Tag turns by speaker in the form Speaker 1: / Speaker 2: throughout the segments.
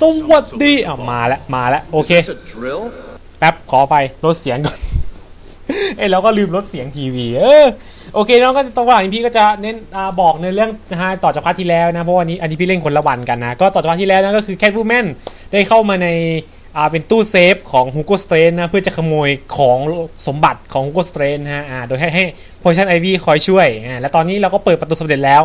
Speaker 1: สวัสดีอะมาแล้วมาแล้วโอเค
Speaker 2: Is this a drill?
Speaker 1: แป๊บขอไปลดเสียงก่อนเอ้ยเราก็ลืมลดเสียงทีวี เออโอเคน้องก็ตรงหลังนี้พี่ก็จะเน้นอ่าบอกในเรื่องนะฮะต่อจากพาร์ทที่แล้วนะเพราะวันนี้อันนี้พี่เล่นคนละวันกันนะก็ต่อจากพาร์ทที่แล้วนะก็คือแคทวูแมนได้เข้ามาในอ่าเป็นตู้เซฟของฮูโกสเตรนนะเพื่อจะขโมยของสมบัติของฮูโกสเตรนนะฮะอ่าโดยให้ให้โพชั่นไอวีคอยช่วยอ่าและตอนนี้เราก็เปิดประตูสำเร็จแล้ว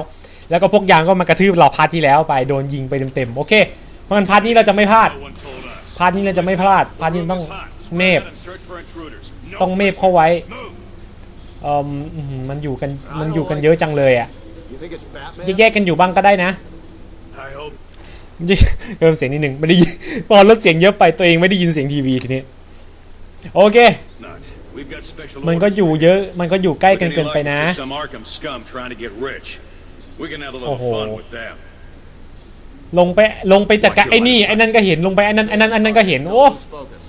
Speaker 1: แล้วก็พวกยางก็มากระทืบเราพาร์ทที่แล้วไปโดนยิงไปเต็มๆโอเคเพ ราะงั้นพาร์ทนี้เราจะไม่พลาด
Speaker 3: No one told us.
Speaker 1: พาร์ทนี้เราจะไม่พลาด พาร์ทนี้ต้อง
Speaker 3: It's hot.
Speaker 1: เม
Speaker 3: Spread
Speaker 1: ฟ
Speaker 3: out and search for intruders. No
Speaker 1: ต้องเมฟเข้าไว้
Speaker 3: Move.
Speaker 1: เอ่ออื้อหือมันอยู่กัน มันอยู่กันเยอะจังเลยอะ
Speaker 2: You think it's Batman?
Speaker 1: จะแยกกันอยู่บ้างก็ได้นะ
Speaker 3: I hope
Speaker 1: มันจะเพิ่มเสียงนิดหนึ่งไม่ได้ยินพอลดเสียงเยอะไปตัวเองไม่ได้ยินเสียงทีวีทีนี้โอเค
Speaker 3: not. We've got special
Speaker 1: มันก็
Speaker 3: orders.
Speaker 1: อยู่เยอะ มันก็อยู่ใกล้กัน
Speaker 3: Looking
Speaker 1: เกินไป
Speaker 3: like
Speaker 1: นะ
Speaker 3: it's just some Arkham
Speaker 1: ลงไปลงไปจัดการไอ้นี่ไอ้นั่นก็เห็นลงไปไอ้นั่นไอ้นั่นไอ้นั่นก็เห็นโอ้
Speaker 2: Lose focus.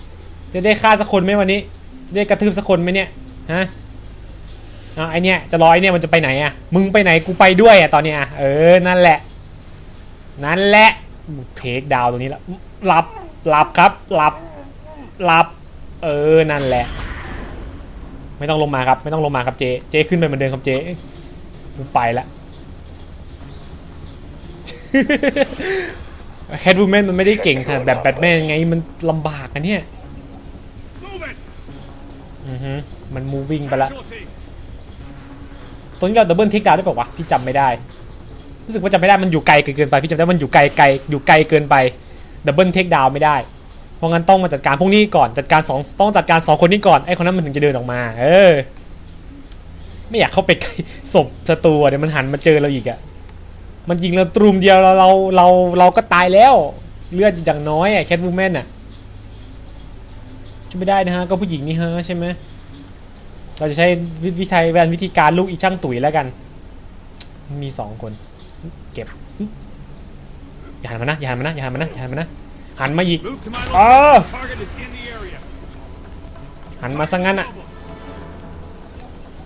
Speaker 1: จะได้ฆ่าสักคนไหมวันนี้จะได้กระทืบสักคนไหมเนี่ยฮะอะไอเนี่ยจะรอไอเนี่ยมันจะไปไหนอะมึงไปไหนกูไปด้วยอะตอนเนี้ยอะเออนั่นแหละ นั่นแหละเทคดาวน์ตรงนี้แล้วหลับหลับครับหลับหลับ เออนั่นแหละ ไม่ต้องลงมาครับ ไม่ต้องลงมาครับเจเจขึ้นไปเหมือนเดิมครับเจมึงไปละ แคทวูแมนมันไม่ได้เก่งขนาดแบบแบทแมนไงมันลำบากอะเนี่ยอือฮึมัน moving ไปละตรงนี้เราดับเบิลเทคดาวได้ป่าวะพี่จำไม่ได้รู้สึกว่าจำไม่ได้มันอยู่ไกลเกินไปพี่จำได้มันอยู่ไกลไกลอยู่ไกลเกินไปดับเบิลเทคดาวไม่ได้เพราะงั้นต้องมาจัดการพวกนี้ก่อนจัดการสองต้องจัดการสองคนนี้ก่อนไอ้คนนั้นมันถึงจะเดินออกมา เออ ไม่อยากเข้าไปใกล้ศพศัตรูเดี๋ยวมันหันมาเจอเราอีกอะ มันยิงเราตรุมเดียวเราเราเราเราก็ตายแล้ว เลือดอย่างน้อยอะแคทวูแมนอะช่วยไม่ได้นะฮะ ก็ผู้หญิงนี่ฮะใช่ไหมเราจะใช้วิวิชัยแวนวิธีการลูกอีช่างตุ๋ยแล้วกัน มีสองคน เก็บ อย่าหันมานะอย่าหันมานะอย่าหันมานะอย่าหันมานะหันมาอีก
Speaker 3: Move to my
Speaker 1: Oh.
Speaker 3: location. Target is in the area.
Speaker 1: หันมาซะงั้นอะ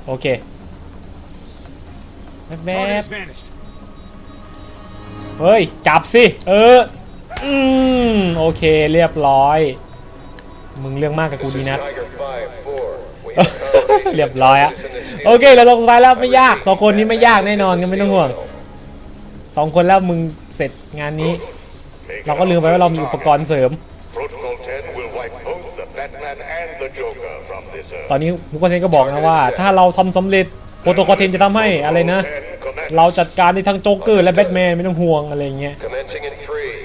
Speaker 1: โอเคแว
Speaker 3: Target
Speaker 1: บ
Speaker 3: has vanished.
Speaker 1: ๆ เฮ้ย จับสิ เออ อืม โอเคเรียบร้อย มึงเรื่องมากกับกูดีนะ เรียบร้อยอะโอเคเราลงสไปแล้วไม่ยากสองคนนี้ไม่ยากแน่นอนกันไม่ต้องห่วงสองคนแล้วมึงเสร็จงานนี้ เราก็ลืมไปว่าเรามีอุปกรณ์เสริม ตอนนี้มุกเซนก็บอกนะว่า ถ้าเราทำสำเร็จโปรโตคอลเทนจะทำให้อะไรนะ เราจัดการได้ทั้งโจ๊กเกอร์และแบทแมนไม่ต้องห่วงอะไรเงี้ย
Speaker 4: Commencing in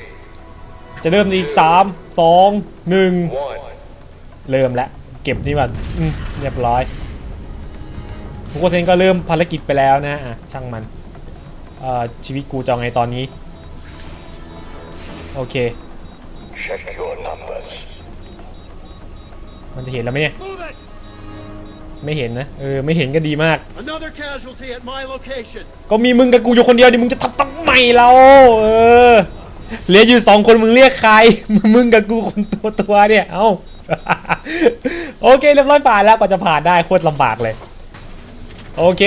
Speaker 4: 3,
Speaker 1: จะเริ่มในอีกสามสองหนึ่ง
Speaker 4: 1.
Speaker 1: เริ่มแล้วเก็บนี่แบบอืมเรียบร้อยมุกเซนก็เริ่มภารกิจไปแล้วนะอะช่างมันเอ่อชีวิตกูจะเอาไงตอนนี้ โอเค
Speaker 4: Check your numbers.
Speaker 1: มันจะเห็นแล้วไหมเนี่ย
Speaker 2: Move it!
Speaker 1: ไม่เห็นนะเออไม่เห็นก็ดีมาก
Speaker 2: Another casualty at my location.
Speaker 1: ก็มีมึงกับกูอยู่คนเดียวดิมึงจะทำทำไมเราเออเหลืออยู่สองคนมึงเรียกใครมึงกับกูคนตัวตัวๆเนี่ยเอ้าโอเคเรียบร้อยผ่านแล้วกว่าจะผ่านได้โคตรลำบากเลย โอเค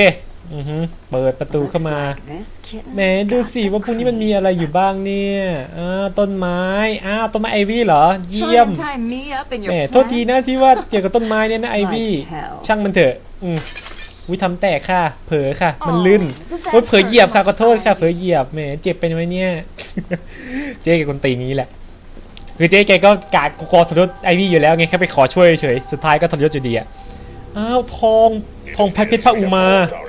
Speaker 1: อือฮึเปิดประตูเข้ามา
Speaker 5: This kitten
Speaker 1: แหมดูสิว่าพวกนี้มันมีอะไรอยู่บ้างเนี่ยอ่าต้นไม้ อ้าวต้นไม้ไอวี่เหรอ เยี่ยม
Speaker 5: Try and tie me up in
Speaker 1: แหม
Speaker 5: your
Speaker 1: โทษทีนะที่ว่าเกี่ยวกับต้นไม้เนี่ยนะไอวี่
Speaker 5: Like hell
Speaker 1: ช่างมันเถอะ อืมวิทำแตกค่ะ เผลอค่ะ มัน
Speaker 5: Oh,
Speaker 1: ลื่น
Speaker 5: does that
Speaker 1: โอ้ยเผลอเหยียบค่ะ
Speaker 5: hurt
Speaker 1: ขอโทษค่ะ
Speaker 5: much?
Speaker 1: เผลอเหยียบ แหมเจ็บไปไหมเนี่ย เจ๊แกคนตีนี้แหละ คือเจ๊แกก็กาดกอทรยศไอวี่อยู่แล้วไงแค่ไปขอช่วยเฉย สุดท้ายก็ทรยศอยู่ดีอะอ้าวทอง ทองเพชรพระอุมา
Speaker 4: Our intruder.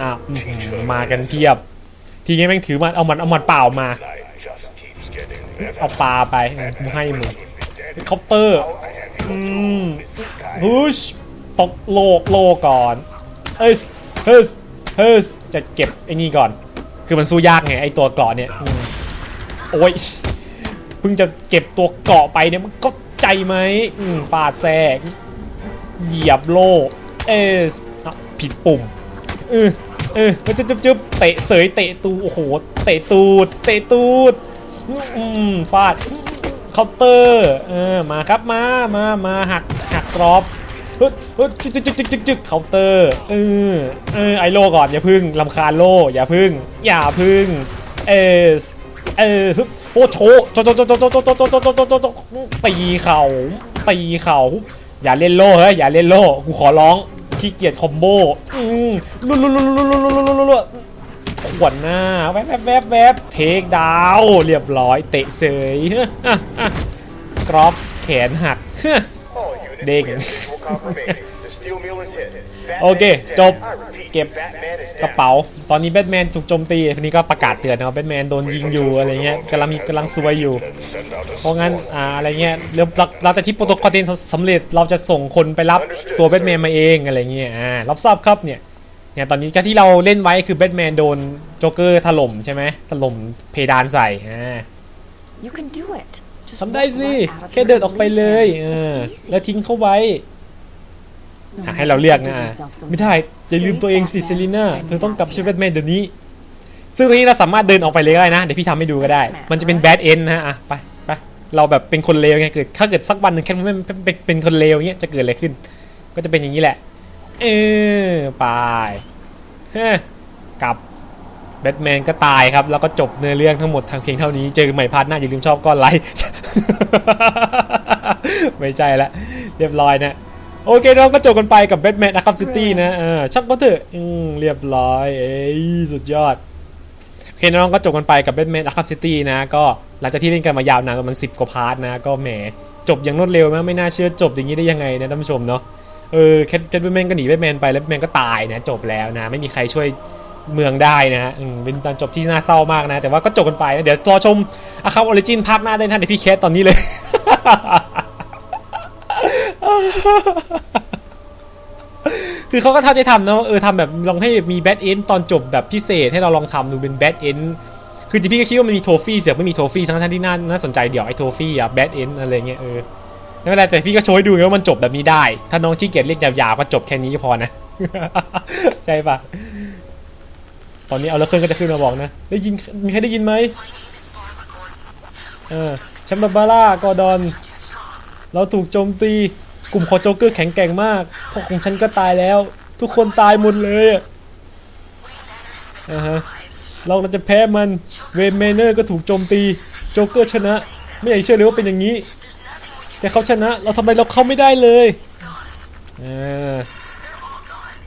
Speaker 1: อ้าวมากันเพียบ ทีนี้แม่งถือมันเอามันเอามันเปล่ามา เอาปลาไปมึงให้มึงเคาน์เตอร์อืมฮูชตกโลโลก่อนเฮ้ยเฮ้ยเฮ้ยจะเก็บไอ้นี่ก่อน คือมันสู้ยากไงไอ้ตัวเกาะเนี่ยโอ้ยเพิ่งจะเก็บตัวเกาะไปเนี่ยมันก็ใจไหมฟาดแทรกเหยียบโลเอสผิดปุ่ม ออเออจึ๊บจึ๊บจึ๊บเตะเสยเตะตูโอ้โหเตะตูดเตะตูดอืมฟาดเคาน์เตอร์เออมาครับมามามาหักหักกรอบฮึดฮึดจึ๊กจึ๊กจึ๊กจึ๊กจึ๊กเคาน์เตอร์เออเออไอโลก่อนอย่าพึ่งลำคาโลอย่าพึ่ง อย่าพึ่งเอสเออฮึบโอ้โชโจโจโจโจโจโจโจโจโจโจโจโจโจตีเข่าตีเข่าอย่าเล่นโล่เฮ้ยอย่าเล่นโล่กูขอร้องขี้เกียจคอมโบอืม ลุลุลุลุลุลุลุลุลุลุขวนหน้าแวบแวบแวบแวบเทคดาวเรียบร้อยเตะเสยกรอบแขนหัก
Speaker 4: All units,
Speaker 1: Dig.
Speaker 4: we have visual confirmation. The steel mill is hit. Batman
Speaker 1: โอเค จบเก็บกระเป๋า ตอนนี้แบทแมนถูกโจมตีทีนี้ก็ประกาศเตือนนะครับแบทแมนโดนยิงอยู่อะไรเงี้ยกำลังมีกำลังซวยอยู่ เพราะงั้นอ่าอะไรเงี้ยเรื่องเราแต่ที่โปรโตคอลเทนสำเร็จเราจะส่งคนไปรับตัวแบทแมนมาเองอะไรเงี้ยอ่ารับทราบครับเนี่ย เนี่ยตอนนี้ก็ที่เราเล่นไว้คือแบทแมนโดนโจ๊กเกอร์ถล่มใช่ไหมถล่มเพดานใส่อ่า
Speaker 5: You can do it. Just
Speaker 1: ทำได้
Speaker 5: walk
Speaker 1: สิ
Speaker 5: right out of
Speaker 1: แค่
Speaker 5: here
Speaker 1: เดิน
Speaker 5: and
Speaker 1: ออกไป
Speaker 5: leave
Speaker 1: เลย
Speaker 5: them.
Speaker 1: เออ
Speaker 5: It's easy.
Speaker 1: แล้วทิ้งเข้าไว้
Speaker 5: No
Speaker 1: อะ
Speaker 5: matter
Speaker 1: ให้เราเลือก
Speaker 5: what,
Speaker 1: นะ
Speaker 5: give
Speaker 1: อะ
Speaker 5: yourself some
Speaker 1: ไม่ได้อย่าลืมตัวเองสิ
Speaker 5: Save
Speaker 1: เซรีน่า
Speaker 5: Batman
Speaker 1: เธอต้องกลับ
Speaker 5: and
Speaker 1: ช่วยแบทแมนเดี๋ยวนี้ ซึ่งตรงนี้เราสามารถเดินออกไปเลยก็ได้นะ เดี๋ยวพี่ทำให้ดูก็ได้ มันจะเป็นแบดเอนนะฮะอะไปไปเราแบบเป็นคนเลวไงเกิดถ้าเกิดสักวันหนึ่งแค่ไม่เป็นเป็นคนเลวเงี้ยจะเกิดอะไรขึ้น ก็จะเป็นอย่างนี้แหละ เออไปเฮ้ยกลับแบทแมนก็ตายครับ แล้วก็จบเนื้อเรื่องทั้งหมดทางเพียงเท่านี้ เจอกันใหม่พาร์ทหน้าอย่าลืมชอบก้อนไลค์ไม่ใช่ละเรียบร้อยนะ โอเคน้องก็จบกันไปกับแบทแมนอาร์คัมซิตี้นะเออช่างก็เถอะอืมเรียบร้อย เอ้ยสุดยอดโอเคน้องก็จบกันไปกับแบทแมนอาร์คัมซิตี้นะ ก็หลังจากที่เล่นกันมายาวนานประมาณสิบกว่าพาร์ทนะ ก็แหมจบอย่างรวดเร็วมากไม่น่าเชื่อจบอย่างนี้ได้ยังไงนะท่านผู้ชมเนาะ เออแคทแคทแมนก็หนีแบทแมนไปแล้วแบทแมนก็ตายนะจบแล้วนะ ไม่มีใครช่วยเมืองได้นะอืมเป็นตอนจบที่น่าเศร้ามากนะ แต่ว่าก็จบกันไปนะ เดี๋ยวรอชมอาคัมออริจินภาคหน้าได้นะเดี๋ยวพี่แคทตอนนี้เลย คือเขาก็ท้าใจทำนะเออทำแบบลองให้มีแบทเอนตอนจบแบบพิเศษให้เราลองทำดูเป็นแบทเอนคือจริงๆพี่ก็คิดว่ามันมีโทฟี่เสียไม่มีโทฟี่ทั้งๆที่น่าน่าสนใจเดี๋ยวไอ้โทฟี่อะแบทเอนอะไรเงี้ยเออ ไม่เป็นไรแต่พี่ก็โชว์ให้ดูไงว่ามันจบแบบนี้ได้ ถ้าน้องขี้เกียจเรียกยาวๆก็จบแค่นี้ก็พอนะ ใช่ปะตอนนี้เอาแล้วเครื่องก็จะขึ้นมาบอกนะ ได้ยินมีใครได้ยินไหมเออแชมเบอร์บาร่ากอดอน เราถูกโจมตี กลุ่มคอโจ๊กเกอร์แข็งแกร่งมากพวกของฉันก็ตายแล้ว ทุกคนตายหมดเลยอะอ่าฮะเราเราจะแพ้มัน เวนเมเนอร์ก็ถูกโจมตี โจ๊กเกอร์ชนะ ไม่อยากเชื่อเลยว่าเป็นอย่างนี้ แต่เขาชนะ เราทำไมเราเข้าไม่ได้เลยอ่า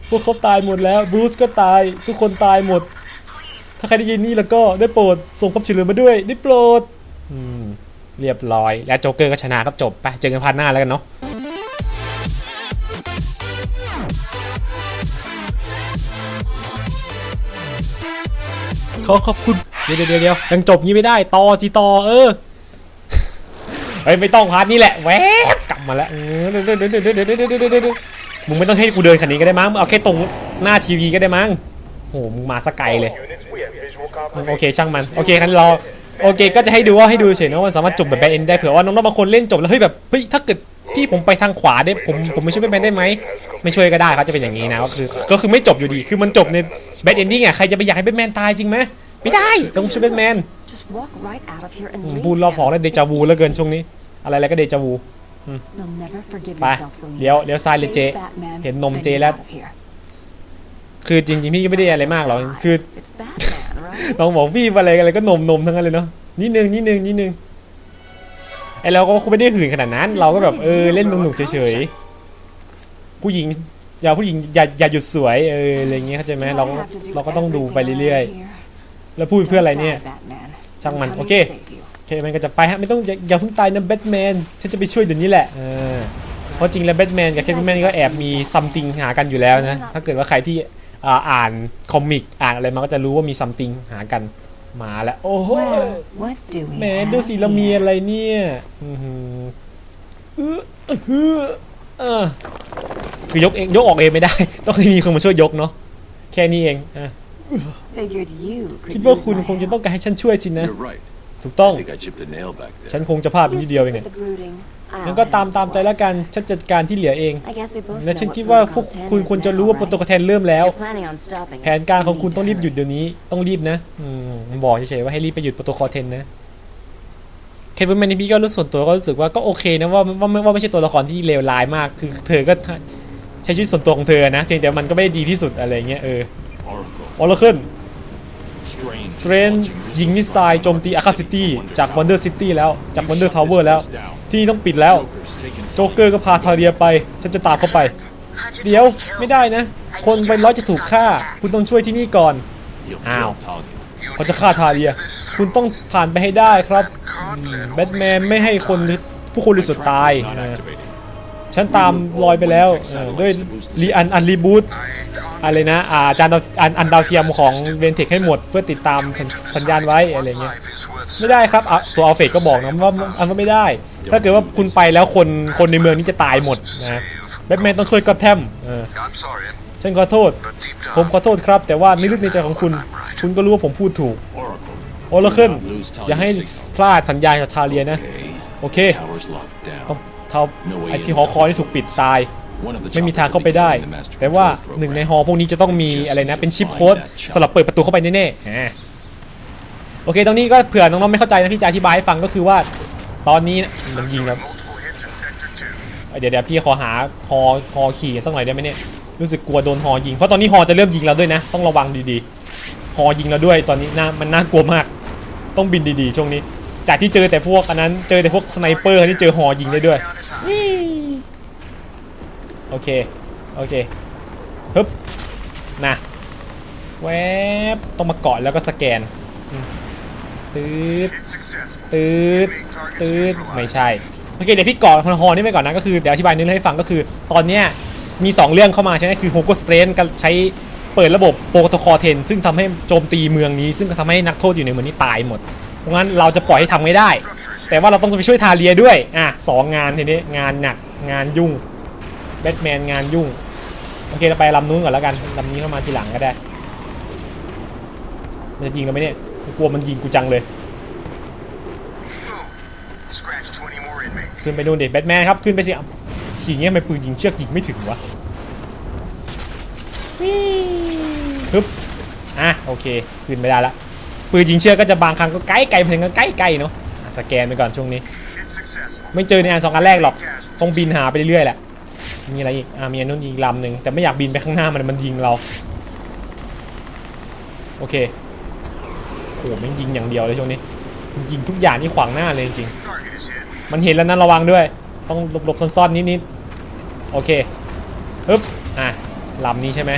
Speaker 1: พวกเขาตายหมดแล้วบรูซก็ตายทุกคนตายหมด ถ้าใครได้ยินนี่แล้วก็ได้โปรดส่งความช่วยเหลือมาด้วยได้โปรดเรียบร้อย และโจ๊กเกอร์ก็ชนะก็จบไปเจอกันพาร์ทหน้าแล้วกันเนาะขอขอบคุณ เดี๋ยวเดี๋ยวเดี๋ยวยังจบงี้ไม่ได้ ต่อสิต่อเออ เฮ้ยไม่ต้องพาร์ทนี้แหละแวบกลับมาแล้วมึงไม่ต้องให้กูเดินคันนี้ก็ได้มั้งเอาแค่ตรงหน้าทีวีก็ได้มั้งโหมึงมาสกายเลยโอเคช่างมันโอเคคันรอโอเค ก็จะให้ดูว่าให้ดูเฉยนะว่าสามารถจบแบบแบนเอ็นได้เผื่อว่าน้องๆบางคนเล่นจบแล้วเฮ้ยแบบเฮ้ยถ้าเกิดพี่ผมไปทางขวาได้ผมผมไม่ช่วยแบนได้ไหมไม่ช่วยก็ได้เขาจะเป็นอย่างนี้นะก็คือก็คือไม่จบอยู่ดีคือมันจบในแบนเอนดิ้งอะใครจะไปอยากให้แบทแมนตายจริงไหมไม่ได้ต้องช่วยแบทแมนบูลรอบสองแล้วเดจาวูแล้วเกินช่วงนี้ อะไรอะไรก็เดจาวู
Speaker 5: You'll never forgive
Speaker 1: ไป
Speaker 5: yourself, Selina.
Speaker 1: เลี้ยวเลี้ยวซ้ายเลยเจ
Speaker 5: Save Batman,
Speaker 1: เห็นนม
Speaker 5: then
Speaker 1: เจ
Speaker 5: get
Speaker 1: แล้ว
Speaker 5: out of here.
Speaker 1: คือจริงๆพี่ก็ไม่ได้อะไรมากหรอกคือ
Speaker 5: It's Batman, right?
Speaker 1: น้องบอกพี่อะไรอะไรก็นมนมทั้งนั้นเลยเนาะนิดนึงนิดนึงนิดนึงไอเราก็คงไม่ได้หื่นขนาดนั้น เราก็แบบเออเล่นหนุกๆเฉยๆผู้หญิงอย่าผู้หญิงอย่าอย่าหยุดสวยเอออะไรเงี้ยเข้าใจไหมเราก็เราก็ต้องดูไปเรื่อยๆแล้วพูดเพื่ออะไรเนี่ยช่างมันโอเคโอ เคมันก็จะไปฮะไม่ต้องอย่าอย่าเพิ่งตายนะแบทแมนฉันจะไปช่วยเดี๋ยวนี้แหละเออเพราะจริงแล้วแบทแมนกับแคทแมนก็แอบมีซัมติงหากันอยู่แล้วนะถ้าเกิดว่าใครที่อ่าอ่านคอมิกอ่านอะไรมาก็จะรู้ว่ามีซัมติงหากันมาแล้วโอ้โห
Speaker 5: Well, what do we
Speaker 1: แหม
Speaker 5: have
Speaker 1: ดูสิเรามี
Speaker 5: here?
Speaker 1: อะไรเนี่ยอื้อหือเออเออเออคือยกเองยกออกเองไม่ได้ ต้องให้มีคนมาช่วยยกเนาะแค่นี้เองอะ
Speaker 5: Figured you could
Speaker 1: คิดว่า
Speaker 5: use
Speaker 1: คุณ
Speaker 5: my
Speaker 1: คงจะ
Speaker 5: help.
Speaker 1: ต้องการให้ฉันช่วยสินะ
Speaker 3: You're right.
Speaker 1: ถูกต้อง
Speaker 3: I think I chipped a nail back there.
Speaker 1: ฉันคงจะพลาดไป
Speaker 5: You
Speaker 1: นิดเดียวเอง
Speaker 5: stick
Speaker 1: อะ
Speaker 5: with the brooding. I'll
Speaker 1: งั้นก็ตาม
Speaker 5: handle
Speaker 1: ตามใจแล้วกัน ฉันจัดการที่เหลือเอง
Speaker 5: I guess we both
Speaker 1: และ
Speaker 5: know
Speaker 1: ฉัน
Speaker 5: what
Speaker 1: คิดว่าพวก
Speaker 5: protocol 10
Speaker 1: คุณ
Speaker 5: is
Speaker 1: ควรจะ
Speaker 5: now,
Speaker 1: รู้ว่า
Speaker 5: right?
Speaker 1: โปรโตคอลเทนเริ่มแล้ว
Speaker 5: You're planning on stopping
Speaker 1: แผ
Speaker 5: it.
Speaker 1: นการของคุณ
Speaker 5: You
Speaker 1: ต้องรีบ
Speaker 5: need
Speaker 1: หยุ
Speaker 5: to
Speaker 1: ดเดี๋ยวนี้ ต้องรีบนะ อืมผมบอกเฉยๆว่าให้รีบไปหยุดโปรโตคอลเทนนะเคนเวอร์แมนนี่พี่ก็รู้ส่วนตัวก็รู้สึกว่าก็โอเคนะว่าว่าว่าว่าไม่ใช่ตัวละครที่เลวร้ายมาก คือเธอก็ใช้ชีวิตส่วนตัวของเธอนะ เพียงแต่มันก็ไม่ได้ดีที่สุดอะไรเงี้ยเออ
Speaker 3: Oracle.
Speaker 1: ออร์เคิล สเตรนยิงมิสไซล์โจมตีอาคาซิตี้จากวันเดอร์ซิตี้แล้วจากวันเดอร์ทาวเวอร์แล้ว ที่ต้องปิดแล้ว โจ๊กเกอร์ก็พาทาเรียไป ฉันจะตามเข้าไป เดี๋ยวไม่ได้นะ คนไปร้อยจะถูกฆ่า คุณต้องช่วยที่นี่ก่อน อ้าวเขาจะฆ่าทาเรีย คุณต้องผ่านไปให้ได้ครับแบทแมนไม่ให้คนผู้คนบริสุทธิ์ตายเออ ฉันตามรอยไปแล้วเออด้วยรีอันอันรีบูตอะไรนะอ่าจานดาวอันอันดาวเทียมของเวนเทคให้หมดเพื่อติดตามสัญสัญญาณไว้อะไรเงี้ยไม่ได้ครับอะตัวอัลเฟรดก็บอกนะว่าอันว่าไม่ได้ ถ้าเกิดว่าคุณไปแล้วคนคนในเมืองนี้จะตายหมดนะแบทแมนต้องช่วยก็อตแทมเออ
Speaker 6: I'm sorry,
Speaker 1: ฉันขอโทษ ผมขอโทษครับ แต่ว่าในลึกในใจของคุณ คุณก็รู้ว่าผมพูดถูกโอลาเคิลอย่าให้พลาดสัญญาณกับชาเลียนะ โอเคต้อง เท่าไอที่หอคอยที่ถูกปิดตาย ไม่มีทางเข้าไปได้ แต่ว่าหนึ่งในหอพวกนี้จะต้องมีอะไรนะ เป็นชิปโค้ดสำหรับเปิดประตูเข้าไปแน่ๆอ่าโอเค ตรงนี้ก็เผื่อน้องๆไม่เข้าใจนะที่จะอธิบายให้ฟังก็คือว่า ตอนนี้นะมันยิงแล้ว
Speaker 6: multiple hits in Sector 2.
Speaker 1: เดี๋ยวเดี๋ยวพี่ขอหาฮอฮอขี่สักหน่อยได้ไหมเนี่ยรู้สึกกลัวโดนฮอยิงเพราะตอนนี้ฮอจะเริ่มยิงเราด้วยนะ ต้องระวังดีๆฮอยิงเราด้วยตอนนี้น่ามันน่ากลัวมาก ต้องบินดีๆช่วงนี้ จากที่เจอแต่พวกอันนั้น เจอแต่พวกสไนเปอร์ที่เจอฮอยิงได้ด้วยโอเค โอเคฮึบนะแวบต้องมาเกาะแล้วก็สแกนอืมตืด
Speaker 6: Successful.
Speaker 1: ตืดตืดไม่ใช่โอเคเดี๋ยวพี่เกาะฮอนี่ไปก่อนนะก็คือเดี๋ยวอธิบายนิดนึงให้ฟังก็คือ ตอนเนี้ยมี 2 เรื่องเข้ามาใช่ไหมคือโฮโกสเตรนกับใช้เปิดระบบโปรโตคอลเทนซึ่งทำให้โจมตีเมืองนี้ ซึ่งก็ทำให้นักโทษอยู่ในเมืองนี้ตายหมดเพ ราะงั้นเราจะปล่อยให้ทำไม่ได้ แต่ว่าเราต้องไปช่วยทาเลียด้วย อะสองงานทีนี้งานหนักงานยุ่งแบทแมนงานยุ่ง โอเคเราไปลำนู้นก่อนแล้วกันลำนี้เข้ามาทีหลังก็ได้ มันจะยิงเราไหมเนี่ยกูกลัวมันยิงกูจังเลย
Speaker 6: Scratch 20 more inmates.
Speaker 1: ขึ้นไปนู่นเด็แบทแมนครับขึ้นไปสิอะทีเงี้ยทำไมปืนยิงเชือกยิงไม่ถึงวะฮึบอะโอเคขึ้นไม่ได้ละ ปืนยิงเชือกก็จะบางครั้งก็ใกล้ไกลเพลงก็ใกล้ไกลเนาะอะสแกนไปก่อนช่วงนี้ ไม่เจอในอันสองอันแรกหรอกต้องบินหาไปเรื่อยๆแหละ มีอะไรอีกอ่ามีอันนู้นอีกลำหนึ่งแต่ไม่อยากบินไปข้างหน้ามันมันยิงเรา โอเคโหมันยิงอย่างเดียวเลยช่วงนี้มันยิงทุกอย่างที่ขวางหน้าเลยจริงๆมันเห็นแล้วนะระวังด้วย ต้องหลบๆซ่อนๆนิดๆโอเคฮึบอะลำนี้ใช่ไหม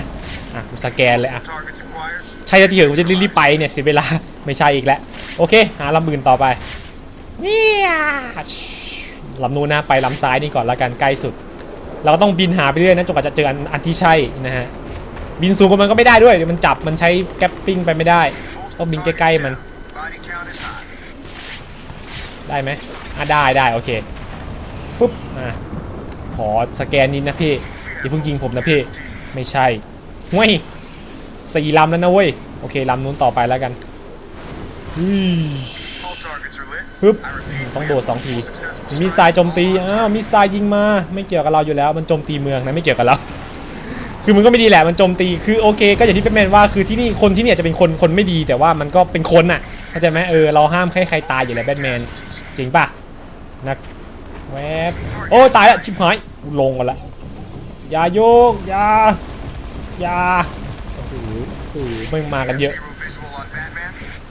Speaker 1: อะกูสแกนเลยอะ ใช่แล้วที่เหรอกูจะรีบๆไปเนี่ยเสียเวลาไม่ใช่อีกแล้วโอเค หาลำอื่นต่อไปเนี่ยลำนู้นนะไปลำซ้ายนี่ก่อนละกันใกล้สุด เราก็ต้องบินหาไปเรื่อยนะจนกว่าจะเจออันอันที่ใช่นะฮะบินสูงกว่ามันก็ไม่ได้ด้วยเดี๋ยวมันจับมันใช้แกปปิ้งไปไม่ได้ต้องบินใกล้ๆมัน
Speaker 6: Body count is high.
Speaker 1: ได้ไหมอะได้ได้โอเคฟึบอะขอสแกนนิดนะพี่อย่าเพิ่งยิงผมนะพี่ ไม่ใช่ห้วย สี่ลำแล้วนะเว้ย โอเคลำนู้นต่อไปแล้วกันอือ
Speaker 6: All targets are lit.
Speaker 1: ปึ๊บ
Speaker 6: I repeat,
Speaker 1: ต้องโดดสองที
Speaker 6: successful.
Speaker 1: มีสายโจมตี อ้าว มีสายยิงมา ไม่เกี่ยวกับเราอยู่แล้ว มันโจมตีเมืองนะ ไม่เกี่ยวกับเรา คือมันก็ไม่ดีแหละ มันโจมตี คือโอเค ก็อย่างที่เป็นแมนว่า คือที่นี่ คนที่เนี่ยจะเป็นคน คนไม่ดี แต่ว่ามันก็เป็นคนน่ะ เข้าใจไหมเออ เราห้ามให้ใครตายอยู่แล้วแบทแมน จริงป่ะ นักแวบโอ้ยตายแล้วชิบหายกูลงกันละอย่าโยก อย่า อย่า โอ้โหโอ้โหไม่งมากันเยอะ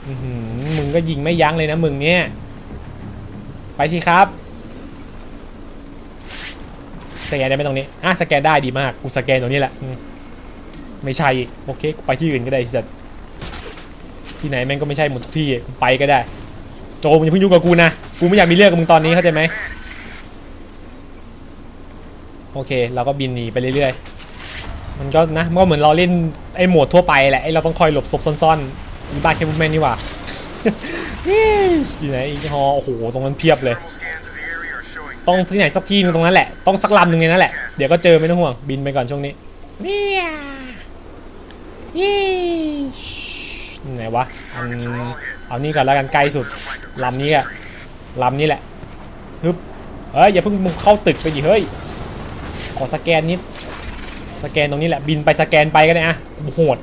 Speaker 1: อื้อหือมึงก็ยิงไม่ยั้งเลยนะมึงเนี่ย ไปสิครับ สแกนได้ไหมตรงนี้ อะสแกนได้ดีมาก กูสแกนตรงนี้แหละอืมไม่ใช่อีกโอเค กูไปที่อื่นก็ได้ไอ้สัตว์ที่ไหนแม่งก็ไม่ใช่หมดทุกที่กูไปก็ได้ โจมึงอย่าเพิ่งยุ่งกับกูนะ กูไม่อยากมีเรื่องกับมึงตอนนี้เข้าใจไหม โอเค เราก็บินหนีไปเรื่อยๆ มันก็นะมันก็เหมือนเราเล่นไอ้โหมดทั่วไปแหละไอ้เราต้องคอยหลบซบซ่อนๆมีบ้าเคมแมนนี่หว่าอยู่ไหนอีกฮอโอ้โหตรงนั้นเพียบเลย ต้องที่ไหนสักที่นึงตรงนั้นแหละต้องสักลำหนึ่งในนั้นแหละเดี๋ยวก็เจอไม่ต้องห่วงบินไปก่อนช่วงนี้เนี่ยยี่ไหนวะอันเอานี่ก่อนแล้วกันใกลสุดลำนี้อะลำนี้แหละฮึบเฮ้ยอย่าเพิ่งมึงเข้าตึกไปดิเฮ้ยขอสแกนนิด สแกนตรงนี้แหละบินไปสแกนไปก็ได้อะโหด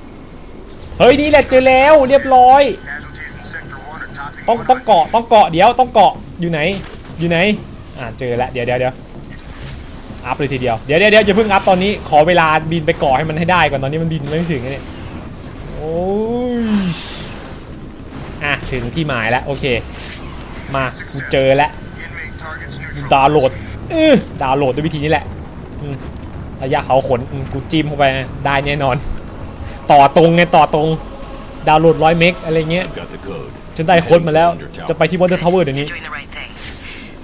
Speaker 1: เฮ้ยนี่แหละเจอแล้วเรียบร้อย ต้องต้องเกาะต้องเกาะเดี๋ยวต้องเกาะอยู่ไหนอยู่ไหนอ่าเจอแล้วเดี๋ยวเดี๋ยวเดี๋ยวอัพเลยทีเดียวเดี๋ยวเดี๋ยวเดี๋ยวอย่าเพิ่งอัพตอนนี้ขอเวลาบินไปเกาะให้มันให้ได้ก่อนตอนนี้มันบินไม่ถึงเนี่ยโอ้ยอะถึงที่หมายแล้วโอเค มากูเจอแล้วดาวโหลดเออดาวโหลดด้วยวิธีนี้แหละ ระยะเขาขนอืมกูจิ้มเข้าไปได้แน่นอน ต่อตรงไงต่อตรง ดาวน์โหลดร้อยเมกอะไรเงี้ย
Speaker 3: Got the code.
Speaker 1: ฉันได้โค้ดมาแล้ว จะไปที่วอเตอร์ทาวเวอร์เดี๋ยวนี้
Speaker 7: doing the right thing.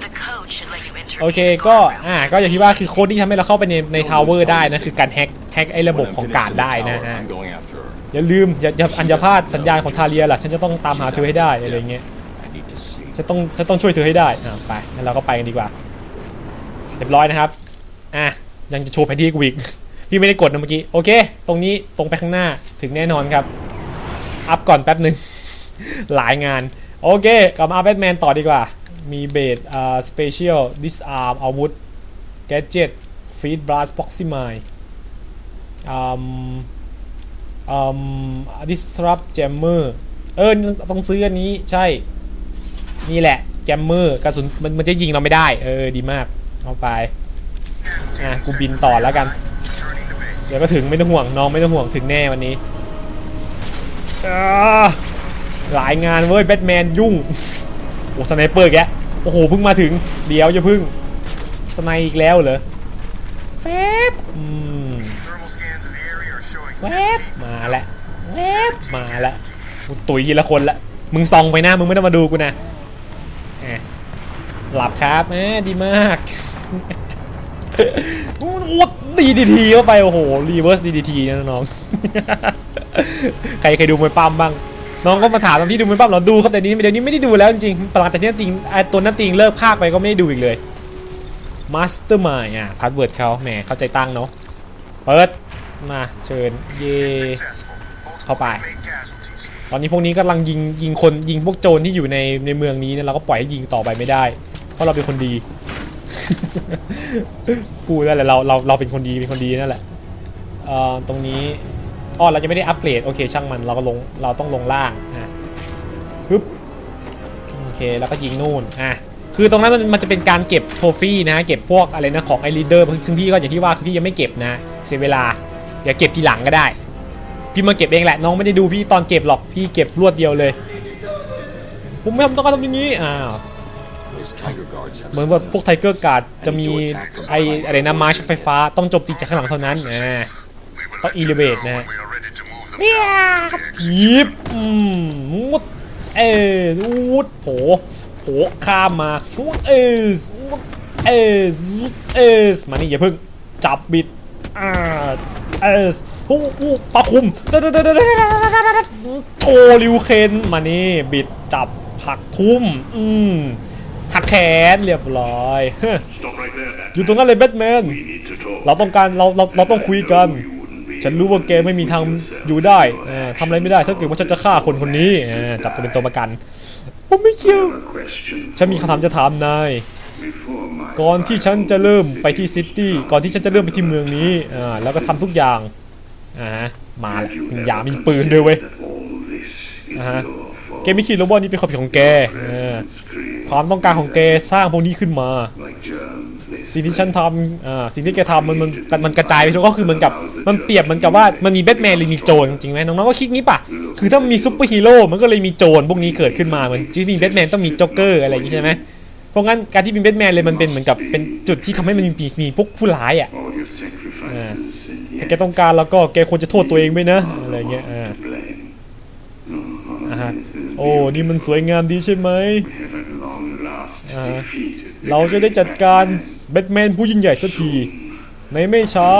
Speaker 7: The code should let you enter
Speaker 1: โอเค
Speaker 7: vehicle
Speaker 1: ก็
Speaker 7: around.
Speaker 1: อ่าก็อย่างที่ว่าคือโค้ดที่ทำให้เราเข้าไปในในทาวเวอร์ได้นะ คือการแฮ็กแฮ็กไอ้ระบบ
Speaker 3: When I'm
Speaker 1: ของ
Speaker 3: finished
Speaker 1: การ
Speaker 3: in the
Speaker 1: ได้นะ
Speaker 3: tower,
Speaker 1: อ่า
Speaker 3: I'm going after her.
Speaker 1: อย่าลืมอย่าอย่าอัญญาพาตสัญญาณของทาเลียล่ะฉันจะต้องตามหาเธอให้ได้อะไรเงี้ย
Speaker 3: I need to see.
Speaker 1: จะต้องจะต้องช่วยเธอให้ได้อ่าไปงั้นเราก็ไปกันดีกว่า เรียบร้อยนะครับอะ ยังจะโชว์แผนที่กูอีก พี่ไม่ได้กดนะเมื่อกี้ โอเค ตรงนี้ตรงไปข้างหน้าถึงแน่นอนครับ อัพก่อนแป๊บหนึ่ง หลายงาน โอเค กลับมาแบทแมนต่อดีกว่า มีเบสอ่าสเปเชียลดิสอาร์มอาวุธแกจิตฟีดบลัสบ็อกซิมายอืมอืมดิสรับแจมเมอร์เออต้องซื้ออันนี้ใช่ นี่แหละแจมเมอร์กระสุนมันมันจะยิงเราไม่ได้ เออ ดีมาก เอาไป อะกูบินต่อแล้วกัน เดี๋ยวก็ถึงไม่ต้องห่วงน้องไม่ต้องห่วงถึงแน่วันนี้หลายงานเว้ยแบทแมนยุ่งโอ้สไนเปอร์แกโอ้โหเพิ่งมาถึงเดี๋ยวอย่าเพิ่งสไนอีกแล้วเหรอแฟบอืม
Speaker 6: Thermal scans of the area are showing
Speaker 1: แวบมาแล้วแวบมาแล้วกูตุ๋ยทีละคนละมึงซองไปหน้ามึงไม่ต้องมาดูกูนะหลับครับแมดีมาก โอ้ดีดีทีเข้าไปโอ้โหรีเวิร์สดีดีทีนะน้องใครเคยดูมวยปั้มบ้างน้องก็มาถามตอนที่ดูมวยปั้มเราดูครับแต่นี้เดี๋ยวนี้ไม่ได้ดูแล้วจริงๆหลังจากนี้จริงไอตัวนั้นจริงเลิกภาคไปก็ไม่ได้ดูอีกเลยมาสเตอร์มายอะพาสเวิร์ดเขาแหมเข้าใจตั้งเนาะเปิดมาเชิญเย่
Speaker 6: successful.
Speaker 1: How
Speaker 6: Multiple
Speaker 1: bad?
Speaker 6: inmate casualties.
Speaker 1: ตอนนี้พวกนี้กำลังยิงยิงคนยิงพวกโจรที่อยู่ในในเมืองนี้เนี่ยเราก็ปล่อยให้ยิงต่อไปไม่ได้ เพราะเราเป็นคนดี พูดนั่นแหละเราเราเราเป็นคนดีเป็นคนดีนั่นแหละเอ่อตรงนี้อ๋อเราจะไม่ได้อัปเกรดโอเคช่างมันเราก็ลงเราต้องลงล่างอะฮึบโอเคแล้วก็ยิงนู่นอะคือตรงนั้นมันจะเป็นการเก็บโทฟี่นะ เก็บพวกอะไรนะของไอรีเดอร์ซึ่งพี่ก็อย่างที่ว่าพี่ยังไม่เก็บนะ เสียเวลาเดี๋ยวเก็บทีหลังก็ได้ พี่มาเก็บเองแหละน้องไม่ได้ดูพี่ตอนเก็บหรอกพี่เก็บรวดเดียวเลยผมไม่ทำต้องการทำอย่างนี้อ้าว เหมือนว่าพวกไทเกอร์การ์ดจะมีไออะไรนะมาร์ชไฟฟ้าต้องโจมตีจากข้างหลังเท่านั้นอ่า
Speaker 6: We will
Speaker 1: Oh,
Speaker 6: let them
Speaker 1: elevate,
Speaker 6: know
Speaker 1: nah.
Speaker 6: when we are ready to move them
Speaker 1: เปีย
Speaker 6: down.
Speaker 1: ยิบอืมมุดเออวุดโผโผข้ามมาวุดเอสวุดเอสวุดเอสมานี่อย่าเพิ่งจับบิดอ่าเอสฮู้ฮู้ปะคุมเดดเดดเดดเดดเดดโชว์ริวเคนมานี่บิดจับหักทุ่ม อืม หักแขนเรียบร้อย อยู่ตรงนั้นเลยแบทแมน เราต้องการเราเราเราต้องคุยกัน ฉันรู้ว่าแกไม่มีทางอยู่ได้ทำอะไรไม่ได้ถ้าเกิดว่าฉันจะฆ่าคนคนนี้จับตัวเป็นตัวประกันผมไม่เชื่อฉันมีคำถามจะถามนายก่อนที่ฉันจะเริ่มไปที่ซิตี้ก่อนที่ฉันจะเริ่มไปที่เมืองนี้อ่าแล้วก็ทำทุกอย่างอ่ามาแล้วมียามีปืนด้วยเว้ย
Speaker 4: all this is
Speaker 1: อ่าแกไม่คิดหรอกว่านี่เป็นความผิดของแกเออ
Speaker 4: Create
Speaker 1: ความต้องการของแกสร้างพวกนี้ขึ้นมา
Speaker 4: like germs. They
Speaker 1: สิ่งที่ฉันทำอ่าสิ่งที่แกทำมันมันมันมันกระจายไปทั่วก็คือเหมือนกับมันเปรียบเหมือนกับว่ามันมีแบทแมนหรือมีโจรจริงไหมน้องๆก็คิดนี้ป่ะคือถ้ามีซุปเปอร์ฮีโร่มันก็เลยมีโจรพวกนี้เกิดขึ้นมาเหมือนที่มีแบทแมนต้องมีจ็อกเกอร์อะไรอย่างงี้ใช่ไหมเพราะงั้นการที่มีแบทแมนเลยมันเป็นเหมือนกับเป็นจุดที่ทำให้มันมีมีพวกผู้ร้ายอะ
Speaker 4: all your sacrifices and
Speaker 1: ถ้า
Speaker 4: yet
Speaker 1: แกต้องการแล้วก็แกควรจะโทษตัวเองไว้นะอะไรเงี้ยอ่า
Speaker 4: blame.
Speaker 1: อ่าฮะโอ้นี่มันสวยงามดีใช่ไหม เราจะได้จัดการแบทแมนผู้ยิ่งใหญ่สักที ในไม่ช้า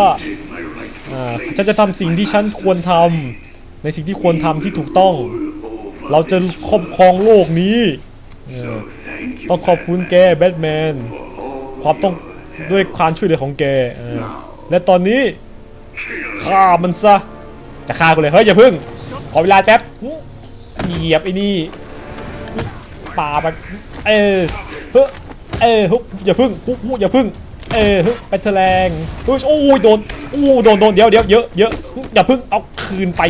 Speaker 1: ฉันจะทำสิ่งที่ฉันควรทำในสิ่งที่ควรทำที่ถูกต้อง เราจะครอบครองโลกนี้ ต้องขอบคุณแกแบทแมนความต้องด้วยความช่วยเหลือของแกและตอนนี้ฆ่ามันซะ จะฆ่ากูเลย เฮ้ย อย่าพึ่ง ขอเวลาแป๊บเหยียบไอ้นี่ปาไปเออ เฮ้ยเออฮึบอย่าพึ่งฮุบฮุบอย่าพึ่งเออฮึบไปแฉลงเฮ้ยโอ้ยโดนโอ้โดนโดนเดี๋ยวเดี๋ยวเยอะเยอะอย่าพึ่งเอาคืนไป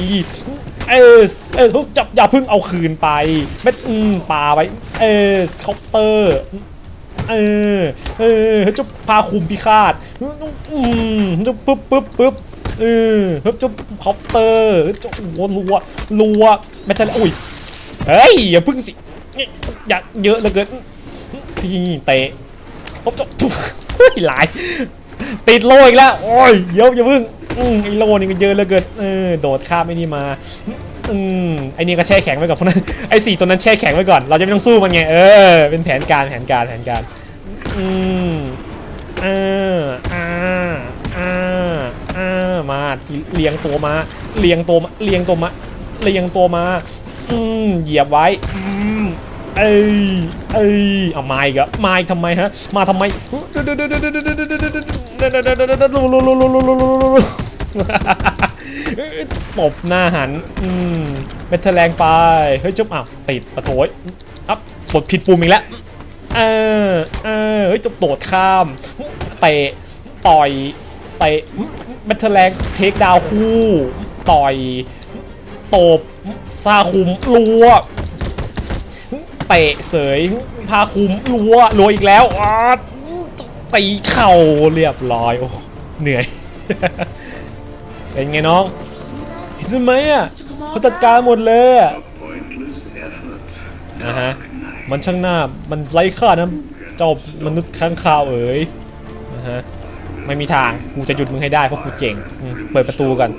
Speaker 1: เออเออฮึบจับอย่าพึ่งเอาคืนไปเม็ดอืมปาไปเออเคาน์เตอร์เออเออจะพาคุมพิฆาตอืมจะปึ๊บปึ๊บปึ๊บเออเฮ้ยจะคาน์เตอร์จะโอ้รัวรัวไม่ทันแล้วอุ้ยเฮ้ยอย่าพึ่งสิอย่าเยอะเหลือเกิน ที่เตะโอ๊บจบทุกเฮ้ยหลาย ติดโลอีกแล้ว โอ้ยเดี๋ยวอย่าพึ่งอืมไอโลนี่ก็เยอะเหลือเกินเออโดดข้ามไอ้นี่มาอืมไอ้นี่ก็แช่แข็งไว้ก่อนพวกนั้นไอ้สี่ตัวนั้นแช่แข็งไว้ก่อน เราจะไม่ต้องสู้มันไงเออเป็นแผนการแผนการแผนการอืมอ่าอ่าอ่ามาเลียงตัวมาเลียงตัวมาเลียงตัวมาเลียงตัวมาอืมเหยียบไว้อืม เอ้ยเอ้ยเอามาอีกอะมาทำไมฮะ มาทำไมตบหน้าหัน อืมเป็นแถลงไป เฮ้ยจุ๊บอ้าวติดปะโถยอัพกดผิดปุ่มอีกแล้วเออเออเฮ้ยจะโดดข้าม เตะ ต่อย เตะแบทเทอร์แลงเทคดาวคู่ ต่อย ตบซาคุมรัว เตะเสยพาคุมรัวรัวอีกแล้วอ้าตีเข่าเรียบร้อยโอ้เหนื่อย เป็นไงน้อง เห็นไหมอะเขาจัดการหมดเลยอะนะฮะมันช่างหน้ามันไร้ค่านะเจ้ามนุษย์ข้างคาวเอ๋ยนะฮะไม่มีทางกูจะหยุดมึงให้ได้เพราะกูเก่งเปิดประตูกัน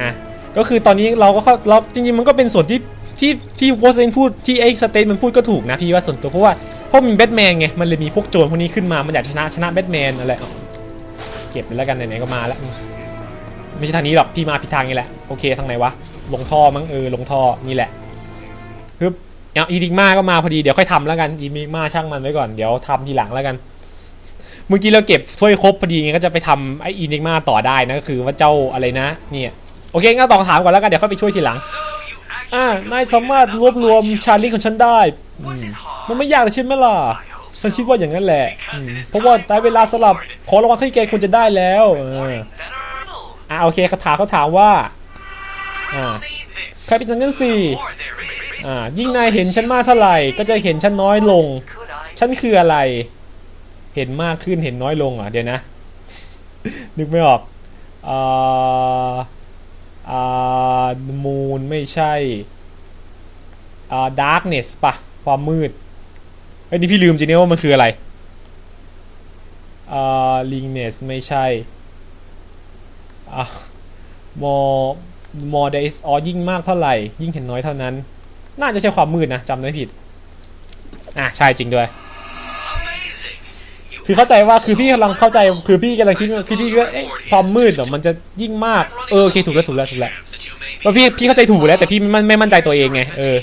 Speaker 1: อะก็คือตอนนี้เราก็เข้าเราจริงๆมันก็เป็นส่วนที่ ที่ที่วอสเนพูดที่ไอ้สเตนมันพูดก็ถูกนะพี่ว่าส่วนตัวเพราะว่าเพราะมีแบทแมนไงมันเลยมีพวกโจรพวกนี้ขึ้นมา มันอยากชนะชนะแบทแมนอะไรเอาเก็บไปแล้วกันไหนๆก็มาแล้ว ไม่ใช่ทางนี้หรอกพี่มาผิดทางนี่แหละโอเคทางไหนวะลงท่อมั้งเออลงท่อนี่แหละปึ๊บเอาอีดิกมาก็มาพอดีเดี๋ยวค่อยทำแล้วกันอีดิกมาช่างมันไว้ก่อนเดี๋ยวทำทีหลังแล้วกันเมื่อกี้เราเก็บถ้วยครบพอดีไงก็จะไปทำไอ้อีดิกมาต่อได้นะก็คือว่าเจ้าอะไรนะเนี่ยโอเคงั้นตองถามก่อนแล้วกันเดี๋ยวค่อยไปช่วยทีหลัง อ่านายสามารถรวบรวมชาลีของฉันได้ มันไม่ยากเลยใช่ไหมล่ะ ฉันคิดว่าอย่างนั้นแหละ เพราะว่าได้เวลาสลับ ขอรางวัลที่แกควรจะได้แล้วอ่าโอเคเขาถามเขาถามว่าอ่าใครเป็นจังนั้นสิอ่ายิ่งนายเห็นฉันมากเท่าไหร่ ก็จะเห็นฉันน้อยลง ฉันคืออะไร เห็นมากขึ้นเห็นน้อยลงเหรอะเดี๋ยวนะ นึกไม่ออกอ่า อ่ามูนไม่ใช่อ่าดาร์กเนสปะความมืดเอ้นี่พี่ลืมจริงๆว่ามันคืออะไรอ่าลิงเนสไม่ใช่อ่ามอมอเดสอ๋อยิ่งมากเท่าไหร่ ยิ่งเห็นน้อยเท่านั้น น่าจะใช่ความมืดนะจำไม่ผิด อะ ใช่จริงด้วย คือเข้าใจว่าคือพี่กำลังเข้าใจคือพี่กำลังคิดว่าคือพี่คิดว่าเอ๊ะความมืดเหรอมันจะยิ่งมากเออโอเคถูกแล้วถูกแล้วถูกแล้วว่าพี่พี่เข้าใจถูกแล้วแต่พี่ไม่ไม่มั่นใจตัวเองไงเออ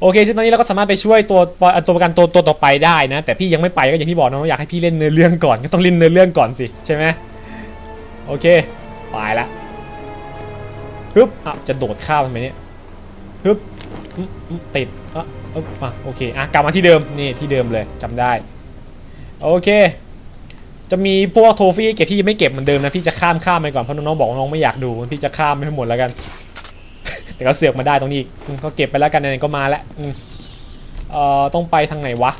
Speaker 1: โอเคซึ่งตอนนี้เราก็สามารถไปช่วยตัวตัวประกันตัวตัวต่อไปได้นะ แต่พี่ยังไม่ไปก็อย่างที่บอกนะว่าอยากให้พี่เล่นเนื้อเรื่องก่อนก็ต้องเล่นเนื้อเรื่องก่อนสิใช่ไหมโอเคไปละฮึบอะจะโดดข้ามทำไมเนี่ยฮึบติด อะอึ๊บอะโอเคอะกลับมาที่เดิมนี่ที่เดิมเลยจำได้โอเค จะมีพวกโทฟี่เก็บที่ยังไม่เก็บเหมือนเดิมนะพี่จะข้ามข้ามไปก่อนเพราะน้องๆบอกน้องไม่อยากดูพี่จะข้ามไปให้หมดแล้วกัน แต่ก็เสือกมาได้ตรงนี้อีกก็เก็บไปแล้วกันไหนๆก็มาแล้วอืมเอ่อต้องไปทางไหนวะ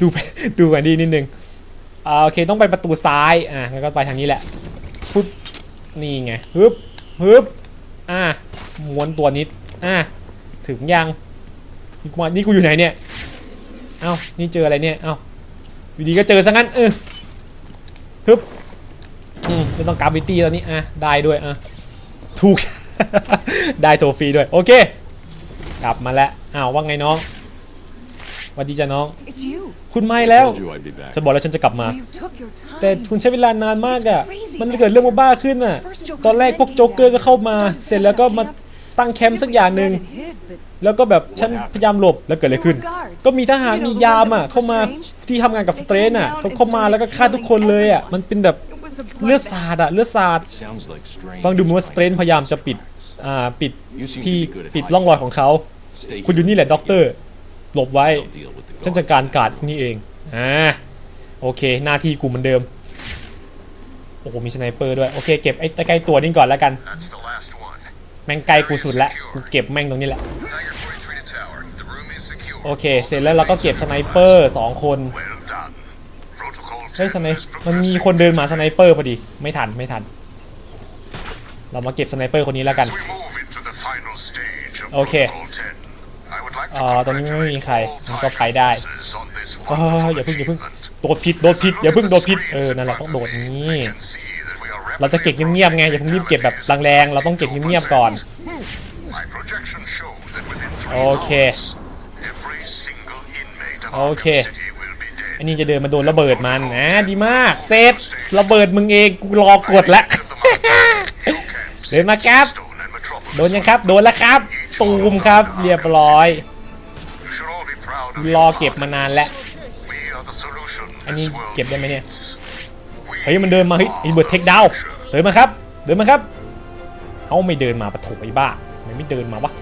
Speaker 1: ดูดูกันดีนิดนึงอ่าโอเคต้องไปประตูซ้ายอะงั้นก็ไปทางนี้แหละปึ๊บนี่ไงฮึบฮึบอะม้วนตัวนิดอะถึงยัง นี่กูมานี่กูอยู่ไหนเนี่ย เอ้า นี่เจออะไรเนี่ย เอ้าอยู่ดีก็เจอซะงั้น เออฮึบอืมไม่ต้องกราฟวิตี้ตอนนี้ อะ ได้ด้วย อะ ถูก ได้โทฟรีด้วย โอเค กลับมาแล้วอ้าว ว่าไงน้องสวัสดีจ้ะน้อง
Speaker 5: It's you.
Speaker 1: คุณไม่แล้ว
Speaker 2: Told you I'd be back.
Speaker 1: ฉันบอกแล้วฉันจะกลับมา
Speaker 5: You took your time.
Speaker 1: แต่คุณใช้เวลานานมากอะ่ะ มันเกิดเรื่องบ้าๆขึ้นอะ
Speaker 5: First Joker's
Speaker 1: ตอนแรกพวก
Speaker 5: men
Speaker 1: โจ๊กเกอร์ก็เข้ามา
Speaker 5: started
Speaker 1: เสร็จแล้วก็มา
Speaker 5: setting up
Speaker 1: ตั้งแคมป์สักอย่างหนึ่ง
Speaker 5: Everybody said and hid, but
Speaker 1: แล้วก็แบบฉันพยายามหลบแล้วเกิดอะไรขึ้น
Speaker 5: There were guards.
Speaker 1: ก็มีทหาร
Speaker 5: You know,
Speaker 1: มี
Speaker 5: the
Speaker 1: ยาม
Speaker 5: ones that
Speaker 1: อะ
Speaker 5: were
Speaker 1: เข้ามา
Speaker 5: strange.
Speaker 1: ที่ทำงานกับ
Speaker 5: They
Speaker 1: สเตรน
Speaker 5: came
Speaker 1: อะ
Speaker 5: out
Speaker 1: เขา
Speaker 5: and
Speaker 1: เข้ามา
Speaker 5: started
Speaker 1: แล้วก็ฆ่าทุกคนเลยอะ
Speaker 5: killing
Speaker 1: มันเป็นแบบ
Speaker 5: It was a
Speaker 1: เลือด
Speaker 5: bloodbath.
Speaker 1: สาดอะเลือดสาด
Speaker 2: Sounds like strange.
Speaker 1: ฟังดูเหมือนว่าสเตรนพยายามจะปิดอ่าปิด
Speaker 2: You seem to
Speaker 1: ที่
Speaker 2: be good at
Speaker 1: ปิด
Speaker 2: hiding.
Speaker 1: ร่องรอยของเขา
Speaker 2: Stay
Speaker 1: คุณอยู่
Speaker 2: here.
Speaker 1: นี่แหละด็อกเตอร์หลบไว้
Speaker 2: I'll deal with the
Speaker 1: ฉัน
Speaker 2: guard.
Speaker 1: จัดการการ์ดพวกนี้เองอ่าโอเค หน้าที่กูเหมือนเดิมโอ้โหมีสไนเปอร์ด้วยโอเคเก็บไอ้ใกล้ๆตัวนี่ก่อนแล้วกัน แม่งไกลกูสุดละกูเก็บแม่งตรงนี้แหละ โอเค เสร็จแล้วเราก็เก็บสไนเปอร์สองคนเฮ้ยสไนมันมีคนเดินมาสไนเปอร์พอดี ไม่ทันไม่ทัน เรามาเก็บสไนเปอร์คนนี้แล้วกัน โอเค
Speaker 6: I would like
Speaker 1: อ๋อตรงนี้ไม่มีใครมันก็ไปได้เอออย่าเพิ่งอย่าเพิ่งโดดผิดโดดผิดอย่าเพิ่งโดดผิดเออนั่นแหละต้องโดดนี้ เราจะเก็บเงียบๆไงอย่าเพิ่งรีบเก็บแบบแรงๆเราต้องเก็บเงียบๆก่อน โอเค โอเค อันนี้จะเดินมาโดนระเบิดมันนะดีมาก เซฟระเบิดมึงเองกูรอกดแล้วเดินมาครับ โดนยังครับ โดนแล้วครับ ตูมครับเรียบร้อย รอเก็บมานานแล้ว อันนี้เก็บได้ไหมเนี่ย เฮ้ยมันเดินมาเฮ้ยไอ้เบิร์ดเทคดาว เดินมาครับ เดินมาครับเขาไม่เดินมาปะโถไอ้บ้าทำไมไม่เดินมาวะ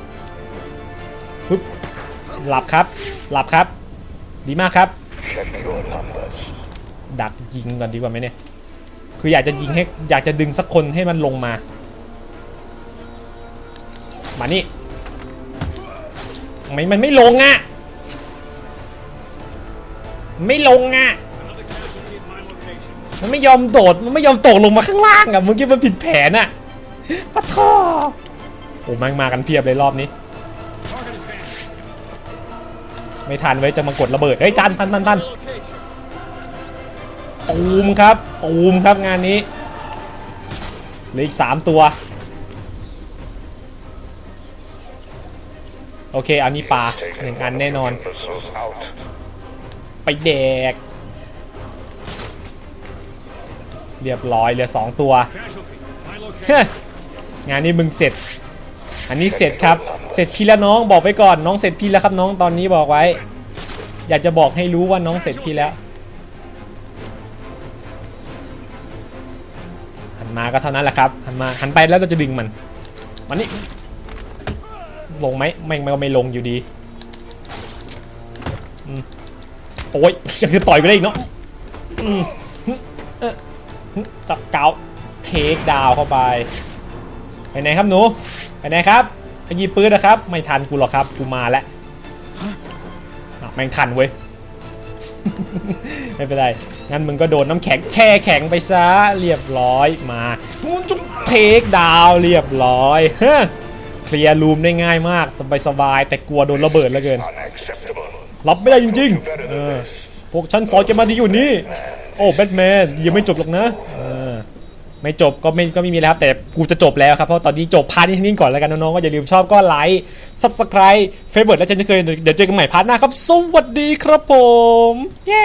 Speaker 1: ปึ๊บหลับครับ หลับครับ ดีมากครับ ดักยิงก่อนดีกว่าไหมเนี่ย คืออยากจะยิงให้ อยากจะดึงสักคนให้มันลงมา มานี่ทำไมมันไม่ลงอะ ไม่ลงอะ มันไม่ยอมโดด มันไม่ยอมตกลงมาข้างล่างอะเมื่อกี้มันผิดแผนอะปะทอโอ้แม่งมากันเพียบเลยรอบนี้ ไม่ทันไว้ยจะมากดระเบิดเฮ้ยทันทันทันทันตูมครับตูมครับงานนี้เหลืออีกสามตัวโอเค อันนี้ปลาหนึ่งอันแน่นอน ไปแดก เรียบร้อยเหลือสองตัว งานนี้มึงเสร็จ อันนี้เสร็จครับ เสร็จพี่แล้วน้องบอกไว้ก่อนน้องเสร็จพี่แล้วครับน้องตอนนี้บอกไว้ อยากจะบอกให้รู้ว่าน้องเสร็จพี่แล้วหันมาก็เท่านั้นแหละครับหันมาหันไปแล้วเราจะดึงมันมันนี่ลงไหมไม่ไม่ก็ไม่ลงอยู่ดีอืมโอ้ยยังจะต่อยไปได้อีกเนาะอืม จับเกาเทคดาวเข้าไปไปไหนครับหนูไปไหนครับไปหยิบปืนนะครับ ไม่ทันกูหรอกครับ กูมาแล้วอะแม่งทันเว้ย ไม่เป็นไร งั้นมึงก็โดนน้ำแข็งแช่แข็งไปซะ เรียบร้อยมามึงจุกเทคดาวน์เรียบร้อยเฮ้อเคลียร์รูมได้ง่ายมาก สบายๆแต่กลัวโดนระเบิดเหลือเกิน
Speaker 4: Unacceptable.
Speaker 1: รับไม่ได้จริงๆเออ พวกฉันสอนแกมาดีอยู่นี่ โอ้แบทแมนยังไม่จบหรอกนะไม่จบก็ไม่ก็ไม่มีแล้วครับแต่กูจะจบแล้วครับ เพราะตอนนี้จบพาร์ทนี้นิ่งก่อนแล้วกันน้องๆก็อย่าลืมชอบก็ไลค์ซับสไคร b e เฟเวอร์และเช่นเคยเดี๋ยวเจอกันใหม่พาร์ทหน้าครับ สวัสดีครับผม เย้